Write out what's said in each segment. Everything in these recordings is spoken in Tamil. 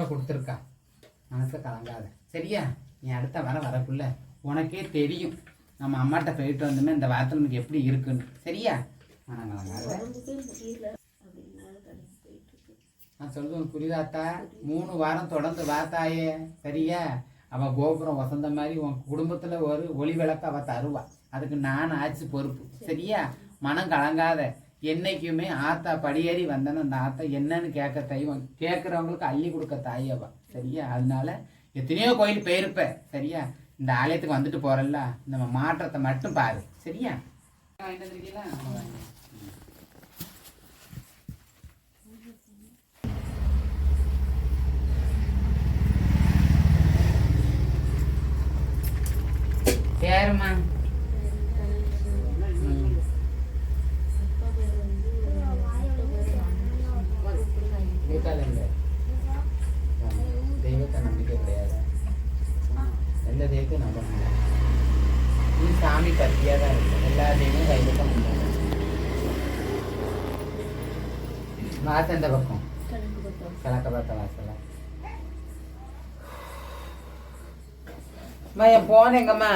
ரூபா கொடுத்துருக்கா? மனசு கலங்காத. சரியா? நீ அடுத்த வர வரக்குள்ள உனக்கே தெரியும். நம்ம அம்மாட்ட போயிட்டு வந்தோமே இந்த வாரத்தில் உனக்கு எப்படி இருக்குன்னு. சரியா? மனம் கலங்காத. நான் சொல்றது புரியுதாத்தா மூணு வாரம் தொடர்ந்து வாத்தாயே சரியா? அவள் கோபுரம் வசந்த மாதிரி உன் குடும்பத்தில் ஒரு ஒளி விளக்கு அவள் தருவா. அதுக்கு நான் ஆச்சு பொறுப்பு. சரியா? மனம் கலங்காத. என்னைக்குமே ஆத்தா படியேறி வந்தேன்னு அந்த ஆத்தா என்னன்னு கேட்க தெய்வம். கேட்குறவங்களுக்கு அள்ளி கொடுக்க தாயவா சரியா? அதனால எத்தனையோ கோயில் போயிருப்பேன் சரியா? இந்த ஆலயத்துக்கு வந்துட்டு போறல்ல. நம்ம மாற்றத்தை மட்டும் பாரு. சரியா? வாங்கிட்டு சரிம்மா ம். அப்பா பேர் வந்து இருக்காது இல்லை தெய்வத்தை நம்பிக்கை கிடையாது தெய்வத்தையும் நம்ப முடியாது நீ சாமி பத்தியாக தான் இருக்கு. எல்லா தெய்வமும் கைவிட்ட முடியாது வாசல் எந்த பக்கம்? கிழக்க பார்த்த வாசலா அம்மா என் போன எங்கம்மா?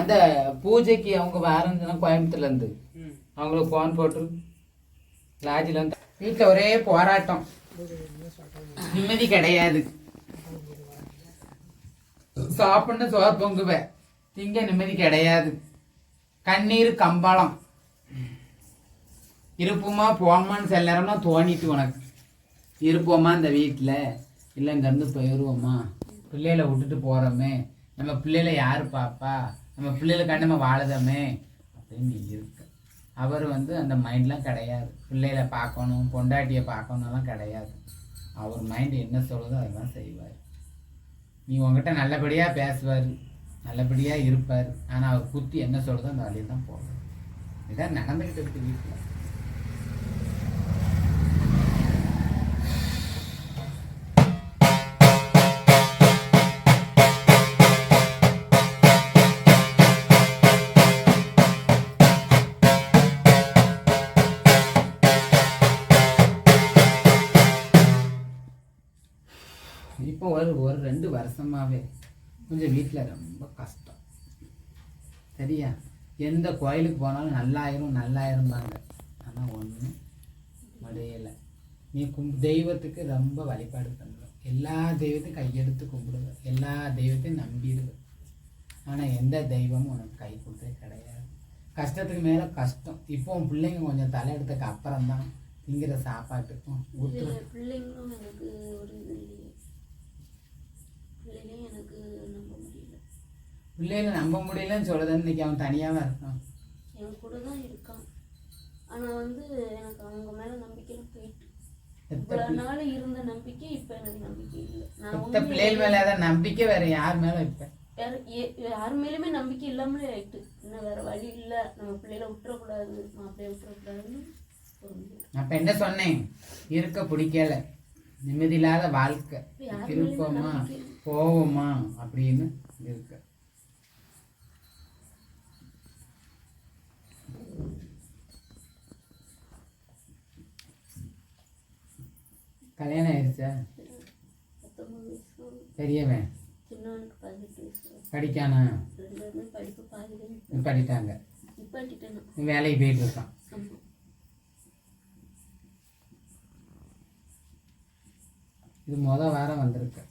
அந்த பூஜைக்கு அவங்க வாரங்கன்னா கோயம்புத்தூர்ல இருந்து. அவங்களுக்கு போன் போட்டு லாட்ஜில் வந்து வீட்டில் ஒரே போராட்டம். நிம்மதி கிடையாது. சாப்பிட்னு சோறு பொங்குவேன். திங்க நிம்மதி கிடையாது. கண்ணீர் கம்பளம். இருப்போமா போமான்னு சில நேரம்லாம் தோணிட்டு உனக்கு. இருப்போமா இந்த வீட்டில் இல்லை இங்கேருந்து போயிடுவோமா பிள்ளைகளை விட்டுட்டு போகிறோமே நம்ம பிள்ளைகளை யார் பாப்பா? நம்ம பிள்ளைகளுக்காண்டி நம்ம வாழுதோமே. அப்படின்னு இருக்க. அவர் வந்து அந்த மைண்ட்லாம் கிடையாது. பிள்ளைகளை பார்க்கணும் பொண்டாட்டியை பார்க்கணும்லாம் கிடையாது. அவர் மைண்ட் என்ன சொல்லுதோ அதெல்லாம் செய்வார். நீ உங்ககிட்ட நல்லபடியாக பேசுவார் நல்லபடியாக இருப்பார். ஆனால் அவர் குத்தி என்ன சொல்லுதோ அந்த வழியில் தான் போவார். இதான் நடந்துக்கிட்டு இருக்கு வீட்டில் ஒரு கொஞ்சம் வீட்டில் ரொம்ப கஷ்டம். சரியா? எந்த கோயிலுக்கு போனாலும் நல்லாயிரும் நல்லாயிரும்பாங்க. ஆனால் ஒன்றும் முடியலை நீ கும் தெய்வத்துக்கு ரொம்ப வழிபாடு பண்ணுவேன் எல்லா தெய்வத்தையும் கையெடுத்து கும்பிடுவ எல்லா தெய்வத்தையும் நம்பிடுவ ஆனால் எந்த தெய்வமும் உனக்கு கை கொடுத்தே கிடையாது. கஷ்டத்துக்கு மேலே கஷ்டம். இப்போ உன் பிள்ளைங்க கொஞ்சம் தலையெடுத்ததுக்கு அப்புறம் தான் திங்கிற சாப்பாட்டுக்கும் ஊற்று பிள்ளைங்களும் எனக்கு ஒரு எனக்கு நம்ப முடியல. பிள்ளைகளை நம்ப முடியலன்னு சொல்லுது இன்னைக்கு அவன் தனியாவா இருக்கான். என் கூட தான் இருக்கான். ஆனா வந்து எனக்கு அவங்க மேல நம்பிக்கையும் போயிட்டு. நாள் இருந்த நம்பிக்கை இப்ப எனக்கு நம்பிக்கை இல்லை. நான் பிள்ளைகள் மேல நம்பிக்கை வேற யார் மேல இப்ப? யாரு மேலுமே நம்பிக்கை இல்லாமலே ஆயிட்டு. இன்னும் வேற வழி இல்ல. நம்ம பிள்ளைகளை விட்டுறக்கூடாது மாப்பிள்ளைய விட்டுறக்கூடாதுன்னு அப்ப என்ன சொன்னேன்? இருக்க பிடிக்கல. நிம்மதி இல்லாத வாழ்க்கை. இப்ப போவோமா அப்படின்னு இருக்கு. கல்யாணம் ஆயிடுச்சா? வயசு. படிக்கானா? படிட்டாங்க. வேலைக்கு போயிட்டு இருக்கான். இது முத வாரம் வந்திருக்கு.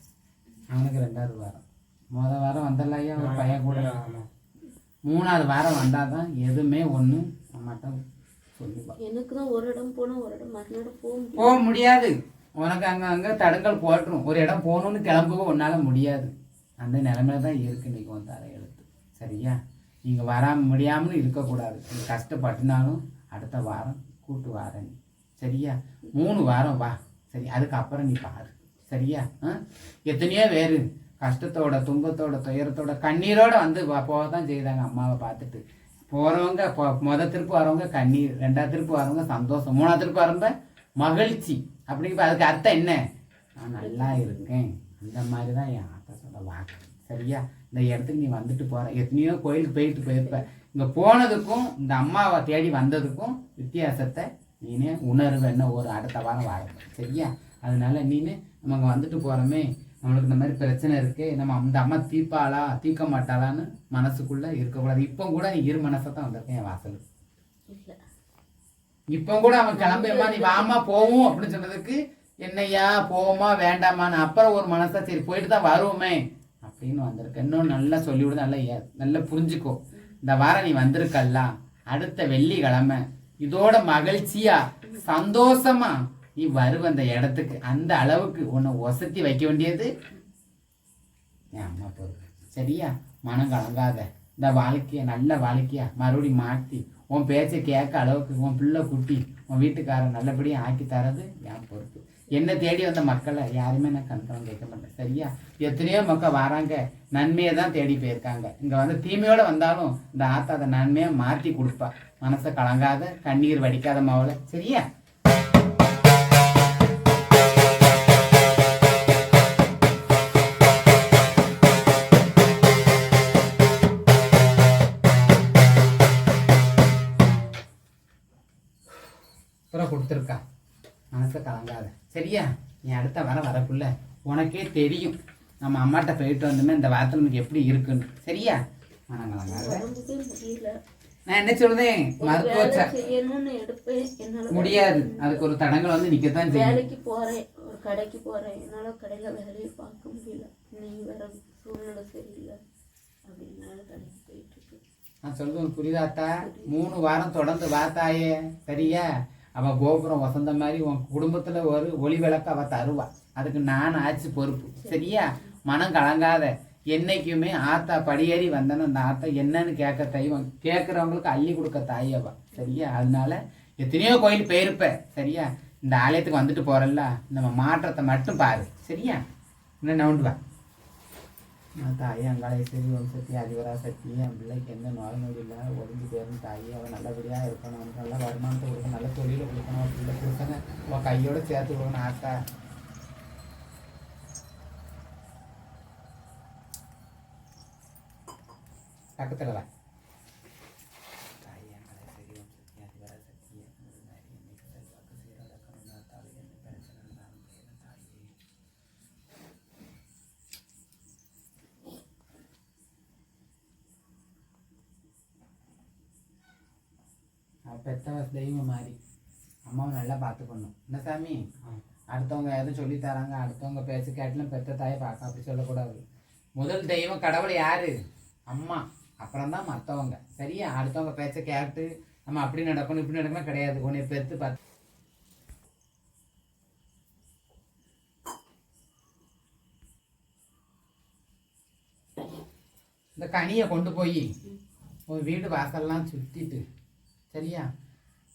அவனுக்கு ரெண்டாவது வாரம். முத வாரம் வந்தலையா? ஒரு பையன் கூட மூணாவது வாரம் வந்தால் தான் எதுவுமே ஒன்று மட்டும் எனக்கு தான் ஒரு இடம் போனா ஒரு இடம் போக முடியாது. உனக்கு அங்கே அங்கே தடங்கள் போட்டுரும். ஒரு இடம் போகணுன்னு கிளம்பவும் உன்னால் முடியாது. அந்த நிலைமையில தான் இருக்கு இன்னைக்கு உன் தலையெழுத்து சரியா? நீங்கள் வராம முடியாமல் இருக்கக்கூடாது. நீ கஷ்டப்பட்டுனாலும் அடுத்த வாரம் கூட்டு வாரேன். நீ சரியா? மூணு வாரம் வா. சரி அதுக்கப்புறம் நீ பாரு. சரியா? எத்தனையோ பேர் கஷ்டத்தோட துன்பத்தோட துயரத்தோட கண்ணீரோட வந்து போக தான் செய்தாங்க அம்மாவை பார்த்துட்டு. போகிறவங்க இப்போ முத திருப்பு வரவங்க கண்ணீர் ரெண்டாவது திருப்பு வரவங்க சந்தோஷம் மூணாவது திருப்பு வரவங்க மகிழ்ச்சி. அப்படிங்க அதுக்கு அர்த்தம் என்ன? நான் நல்லா இருக்கேன். அந்த மாதிரி தான் என் ஆத்தா சொல்ல வாக்கு சரியா? இந்த இடத்துக்கு நீ வந்துட்டு போகிற எத்தனையோ கோயிலுக்கு போயிட்டு போயிருப்ப. இங்கே போனதுக்கும் இந்த அம்மாவை தேடி வந்ததுக்கும் வித்தியாசத்தை நீனே உணர்வு என்ன ஒரு அடுத்த வாரம் வாரம் சரியா? அதனால நீனு நமக்கு வந்துட்டு போகிறோமே நம்மளுக்கு இந்த மாதிரி பிரச்சனை இருக்கு. நம்ம அந்த அம்மா தீர்ப்பாளா தீர்க்க மாட்டாளான்னு மனசுக்குள்ள இருக்கக்கூடாது. இப்போ கூட நீ இரு மனசை தான் வந்திருக்கேன் என் வாசலுக்கு இல்லை. இப்போ கூட அவன் கிளம்பியம்மா நீ வாமா போவோம் அப்படின்னு சொன்னதுக்கு என்னய்யா போவோமா வேண்டாமான்னு? அப்புறம் ஒரு மனசா சரி போயிட்டு தான் வருவோமே. அப்படின்னு வந்திருக்க. இன்னும் நல்லா சொல்லிவிடு நல்லா நல்லா புரிஞ்சுக்கோ. இந்த வாரம் நீ வந்திருக்கல்ல. அடுத்த வெள்ளிக்கிழமை. இதோட மகிழ்ச்சியா? சந்தோஷமா? நீ வருவ அந்த இடத்துக்கு அந்த அளவுக்கு உன்னை ஒசத்தி வைக்க வேண்டியது என் அம்மா பொறுப்பு. சரியா? மனம் கலங்காத. இந்த வாழ்க்கையை நல்ல வாழ்க்கையா? மறுபடியும் மாற்றி உன் பேச்சை கேட்க அளவுக்கு உன் பிள்ளை குட்டி உன் வீட்டுக்காரன் நல்லபடியாக ஆக்கி தரது என் பொறுப்பு. என்ன தேடி வந்த மக்களை யாருமே நான் கண்கலம் கேட்க மாட்டேன். சரியா? எத்தனையோ மக்கள் வராங்க. நன்மையை தான் தேடி போயிருக்காங்க. இங்கே வந்து தீமையோடு வந்தாலும் இந்த ஆத்தா அதை நன்மையை மாற்றி கொடுப்பா. மனசை கலங்காத கண்ணீர் வடிக்காத மாவில். சரியா? புற கொடுத்துருக்கா? மனசை கலங்காத. சரியா? நீ அடுத்த வர வரக்குள்ள உனக்கே தெரியும். நம்ம அம்மாட்ட போயிட்டு வந்தோமே இந்த வாரத்தில் நமக்கு எப்படி இருக்குன்னு. சரியா? மனம் கலங்காத. நான் என்ன சொல்றேன்? மருத்துவ முடியாது. அதுக்கு ஒரு தடங்கள் வந்து நிக்கத்தான் செய்யும். வேலைக்கு போறேன். ஒரு கடைக்கு போறேன். என்னால கடையில வேலையை பார்க்க முடியல. நீ வேற சூழ்நிலை சரியில்லை. அப்படின்னால கடைக்கு போயிட்டு நான் சொல்றது உனக்கு புரியுதாத்தா மூணு வாரம் தொடர்ந்து வாத்தாயே. சரியா? அவள் கோபுரம் வசந்த மாதிரி உன் குடும்பத்தில் ஒரு ஒளி விளக்கு அவள் தருவா. அதுக்கு நான் ஆச்சு பொறுப்பு. சரியா? மனம் கலங்காத. என்னைக்குமே ஆத்தா படியேறி வந்தேன்னு அந்த ஆத்தா என்னன்னு கேட்க தெய்வம். கேட்குறவங்களுக்கு அள்ளி கொடுக்க தாயவா சரியா? அதனால எத்தனையோ கோயில் போயிருப்ப. சரியா? இந்த ஆலயத்துக்கு வந்துட்டு போகிறல்ல நம்ம மாற்றத்தை மட்டும் பாரு. சரியா? இன்னும் நவுண்டுவா நான் தாயே அங்காளை சரி வம்சத்தி அதிபரா சக்தி என் பிள்ளைக்கு எந்த நோய் நொடி இல்லை ஒதுங்கி போயிடும் தாயே அவன் நல்லபடியாக இருக்கணும். அவனுக்கு நல்ல வருமானத்தை கொடுக்கணும் நல்ல தொழிலை கொடுக்கணும். அவன் பிள்ளை கொடுக்கணும் அவன் கையோட சேர்த்து கொடுக்கணும் ஆத்தா பக்கத்தில் தான் தாயே அங்காளை சரி ஓம் சக்தி அதிபரா சக்தி என்னைக்கு செல்வாக்கு சீராக கருணா தாயே என்ன பிரச்சனை இருந்தாலும் போயிடும் தாயே அவ தெய்வம் மாதிரி. அம்மாவை நல்லா பார்த்துக்கணும். என்ன சாமி? அடுத்தவங்க எதுவும் சொல்லி தராங்க அடுத்தவங்க பேச்சு கேட்டலாம் பெத்த தாயை பார்க்க அப்படி சொல்லக்கூடாது. முதல் தெய்வம் கடவுள் யாரு? அம்மா. அப்புறம் தான் மற்றவங்க சரியா? அடுத்தவங்க பேச்சை கேட்டு நம்ம அப்படி நடக்கணும் இப்படி நடக்கணும் கிடையாது. உன்னை பெற்று பார்த்து இந்த கனியை கொண்டு போய் ஒரு வீடு வாசல்லாம் சுற்றிட்டு சரியா?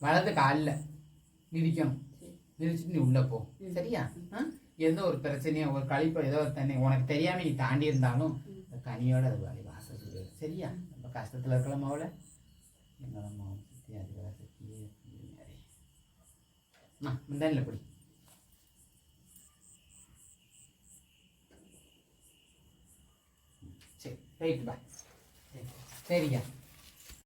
வலது காலில் மிதிக்கணும். மிதிச்சுட்டு நீ உள்ளே போ. சரியா? ஆ? எந்த ஒரு பிரச்சனையோ ஒரு கழிப்போ ஏதோ ஒரு தண்ணி உனக்கு தெரியாம நீ தாண்டி இருந்தாலும் கனியோட அது வழி வாசல் சொல்லிடு சரியா? ரொம்ப கஷ்டத்தில் இருக்கலாம் அவள. எங்களம்மா சுற்றி அதிகார சக்தியே முந்தானில் படி சரி ரைட்டு பா சரியா